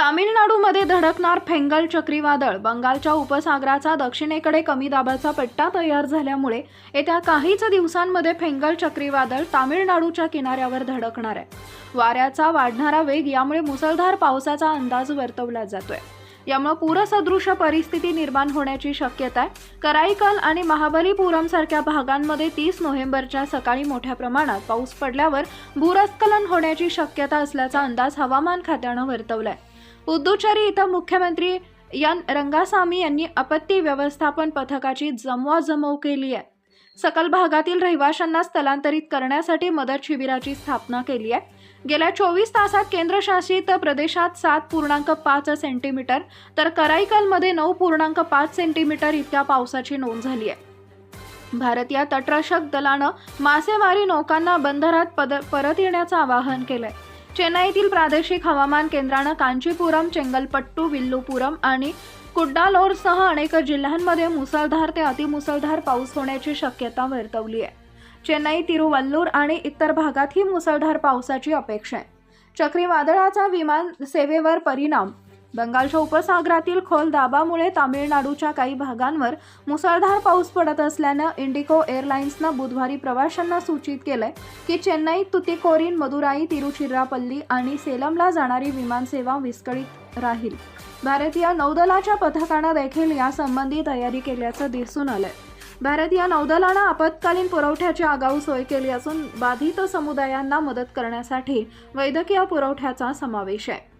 तामिळनाडूमध्ये धडकणार फेंगल चक्रीवादळ. बंगालच्या उपसागराचा दक्षिणेकडे कमी दाबाचा पट्टा तयार झाल्यामुळे येत्या काहीच दिवसांमध्ये फेंगल चक्रीवादळ तामिळनाडूच्या किनाऱ्यावर धडकणार आहे. वाऱ्याचा वाढणारा वेग यामुळे मुसळधार पावसाचा अंदाज वर्तवला जातोय. यामुळे पूरसदृश परिस्थिती निर्माण होण्याची शक्यता आहे. कराईकल आणि महाबलीपुरम सारख्या भागांमध्ये तीस नोव्हेंबरच्या सकाळी मोठ्या प्रमाणात पाऊस पडल्यावर भूरस्खलन होण्याची शक्यता असल्याचा अंदाज हवामान खात्यानं वर्तवलाय. पुद्दुचेरी इथं मुख्यमंत्री यन रंगासामी यांनी आपत्ती व्यवस्थापन पथकाची जमवाजमव केली आहे. सकल भागातील रहिवाशांना स्थलांतरित करण्यासाठी मदत शिबिराची स्थापना केली आहे. गेल्या चोवीस तासात केंद्रशासित प्रदेशात सात पूर्णांक पाच सेंटीमीटर तर कराईकलमध्ये नऊ पूर्णांक पाच सेंटीमीटर इतक्या पावसाची नोंद झाली आहे. भारतीय तटरक्षक दलानं मासेमारी नौकांना बंदरात पद परत येण्याचं आवाहन केलंय. चेन्नईतील प्रादेशिक हवामान केंद्रानं कांचीपुरम चेंगलपट्टू विल्लुपुरम आणि कुड्डालोरसह अनेक जिल्ह्यांमध्ये मुसळधार ते अतिमुसळधार पाऊस होण्याची शक्यता वर्तवली आहे. चेन्नई तिरुवल्लूर आणि इतर भागातही मुसळधार पावसाची अपेक्षा आहे. चक्रीवादळाचा विमान सेवेवर परिणाम बंगालच्या उपसागरातील खोल दाबामुळे तामिळनाडूच्या काही भागांवर मुसळधार पाऊस पडत असल्यानं इंडिगो एअरलाइन्सनं बुधवारी प्रवाशांना सूचित केलंय की चेन्नई तुतीकोरीन मदुराई तिरुचिरापल्ली आणि सेलमला जाणारी विमानसेवा विस्कळीत राहील. भारतीय नौदलाच्या पथकानं देखील यासंबंधी तयारी केल्याचं दिसून आलंय. भारतीय नौदलानं आपत्कालीन पुरवठ्याची आगाऊ सोय केली असून बाधित समुदायांना मदत करण्यासाठी वैद्यकीय पुरवठ्याचा समावेश आहे.